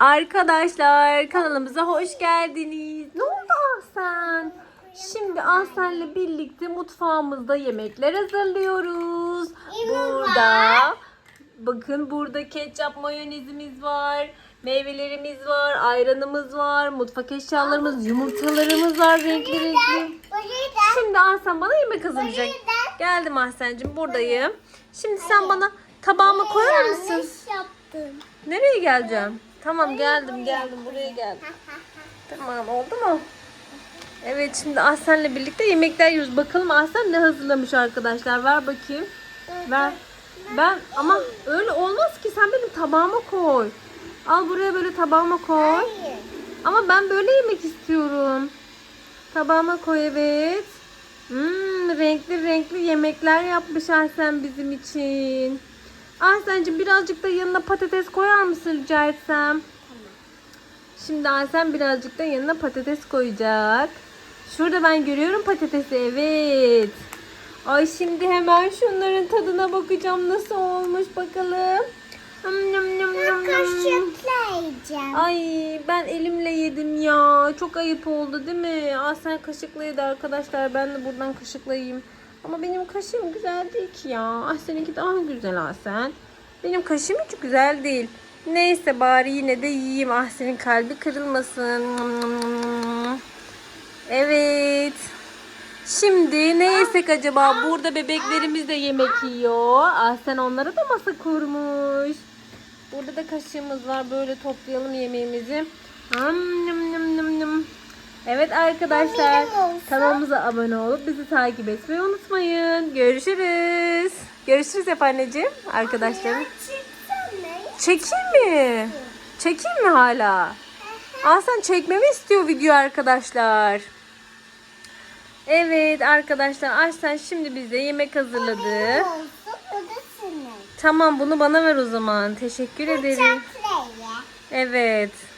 Arkadaşlar kanalımıza hoş geldiniz. Ne oldu Ahsen? Şimdi Ahsen'le birlikte mutfağımızda yemekler hazırlıyoruz. Burada bakın burada ketçap mayonezimiz var. Meyvelerimiz var, ayranımız var, mutfak eşyalarımız, yumurtalarımız var renkli renkli. Şimdi Ahsen bana yemek hazırlayacak. Geldim Ahsen'cim buradayım. Şimdi sen bana tabağıma koyar mısın? Nereye geleceğim? Tamam geldim geldim buraya geldim. Tamam oldu mu? Evet şimdi Ahsen'le birlikte yemekler yiyoruz. Bakalım Ahsen ne hazırlamış arkadaşlar. Ver bakayım. Ver. Ben ama öyle olmaz ki sen benim tabağıma koy. Al buraya böyle tabağıma koy. Hayır. Ama ben böyle yemek istiyorum. Tabağıma koy evet. Hmm, renkli renkli yemekler yapmış Ahsen bizim için. Ahsen'cim birazcık da yanına patates koyar mısın rica etsem? Şimdi Ahsen birazcık da yanına patates koyacak. Şurada ben görüyorum patatesi evet. Ay şimdi hemen şunların tadına bakacağım nasıl olmuş bakalım. Nım nım nım nım nım. Ay ben elimle yedim ya. Çok ayıp oldu değil mi? Aa sen kaşıkla yedi arkadaşlar. Ben de buradan kaşıkla yiyeyim. Ama benim kaşığım güzel değil ki ya. Ah seninki daha güzel ah sen. Benim kaşığım hiç güzel değil. Neyse bari yine de yiyeyim. Ah senin kalbi kırılmasın. Evet. Şimdi ne yesek acaba? Burada bebeklerimiz de yemek yiyor. Ah sen onlara da masa kurmuş. Burada da kaşığımız var. Böyle toplayalım yemeğimizi. Nım. Evet arkadaşlar. Kanalımıza abone olup bizi takip etmeyi unutmayın. Görüşürüz. Görüşürüz hep anneciğim arkadaşlarım. Çekeyim mi? Çekeyim mi hala? Sen çekmemi istiyor video arkadaşlar. Evet arkadaşlar Aysen şimdi bize yemek hazırladı. Tamam bunu bana ver o zaman. Teşekkür ederim. Evet.